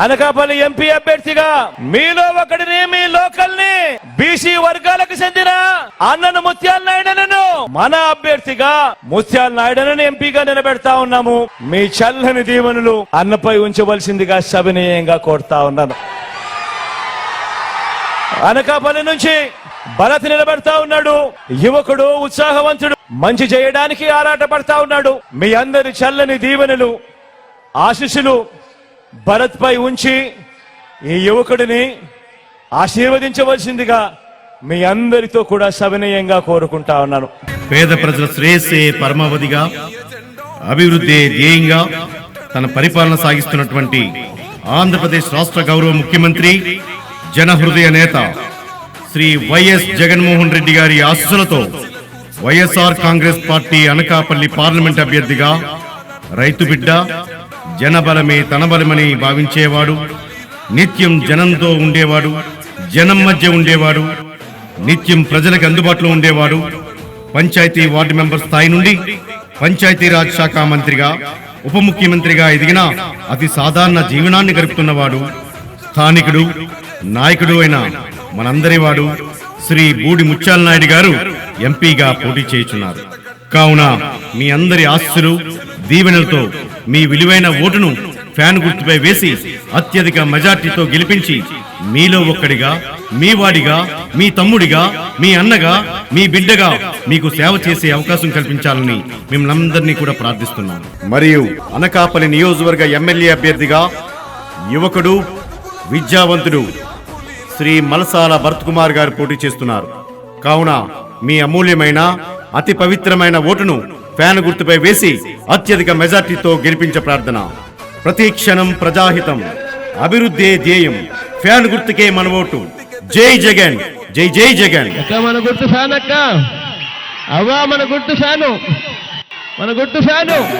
Anakapalli MP అభ్యర్థిగా మీలో ఒకటిని మీ లోకల్ని బీసీ వర్గాలకు చెందిన అన్నను ముత్యాల నాయుడనను మన అభ్యర్థిగా ముత్యాల నాయుడనను ఎంపీగా నిలబెడతా ఉన్నాము. మీ చల్లని దీవెనలు అన్నపై ఉంచవలసిందిగా సవినీయంగా కోరుతా ఉన్నాను. అనకాపల్లి నుంచి భరత్ నిలబెడతా ఉన్నాడు. యువకుడు ఉత్సాహవంతుడు మంచి చేయడానికి ఆరాటపడతా ఉన్నాడు. మీ అందరి చల్లని దీవెనలు ఆశీస్సులు భరత్ పై ఉంచి ఈ యువకుడిని ఆశీర్వదించవలసిందిగా మీ అందరితో కూడా సవినయంగా కోరుకుంటా ఉన్నాను. పేద ప్రజల శ్రేయస్సే పరమావధిగా అభివృద్ధి ధ్యేయంగా తన పరిపాలన సాగిస్తున్నటువంటి ఆంధ్రప్రదేశ్ రాష్ట్ర గౌరవ ముఖ్యమంత్రి జనహృదయ నేత శ్రీ వైఎస్ జగన్మోహన్ రెడ్డి గారి ఆశస్సులతో YSR Congress party Anakapalli parliament అభ్యర్థిగా రైతు బిడ్డ జనబలమే తన బలమని భావించేవాడు. నిత్యం జనంతో ఉండేవాడు. జనం మధ్య ఉండేవాడు. నిత్యం ప్రజలకు అందుబాటులో ఉండేవాడు. పంచాయతీ వార్డు మెంబర్ స్థాయి నుండి పంచాయతీరాజ్ శాఖ మంత్రిగా ఉప ముఖ్యమంత్రిగా ఎదిగిన అతి సాధారణ జీవనాన్ని గడుపుతున్నవాడు స్థానికుడు నాయకుడు అయిన మనందరి వాడు శ్రీ బూడి ముత్యాల నాయుడు గారు ఎంపీగా పోటీ చేయుచున్నారు. కావున మీ అందరి ఆస్తులు దీవెనలతో మీ విలువైన ఓటును ఫ్యాన్ గుర్తుపై వేసి అత్యధిక మెజార్టీతో గెలిపించి మీలో ఒక్కడిగా మీ వాడిగా మీ తమ్ముడిగా మీ అన్నగా మీ బిడ్డగా మీకు సేవ చేసే అవకాశం కల్పించాలని మిమ్మల్ని కూడా ప్రార్థిస్తున్నాను మరియు అనకాపల్లి నియోజకవర్గ ఎమ్మెల్యే అభ్యర్థిగా యువకుడు విద్యావంతుడు శ్రీ మలసాల భరత్ కుమార్ గారు పోటీ చేస్తున్నారు. కావున మీ అమూల్యమైన అతి పవిత్రమైన ఓటును ఫ్యాన్ గుర్తుపై వేసి అత్యధిక మెజార్టీతో గెలిపించే ప్రార్థన. ప్రతి క్షణం ప్రజాహితం. అభివృద్ధి ధ్యేయం. ఫ్యాన్ గుర్తుకే మన ఓటు. జై జగన్. జై జై జగన్. అక్క మన గుర్తు ఫ్యాన్ అక్క. అవ్వా మన గుర్తు ఫ్యాను. మన గుర్తు ఫ్యాను.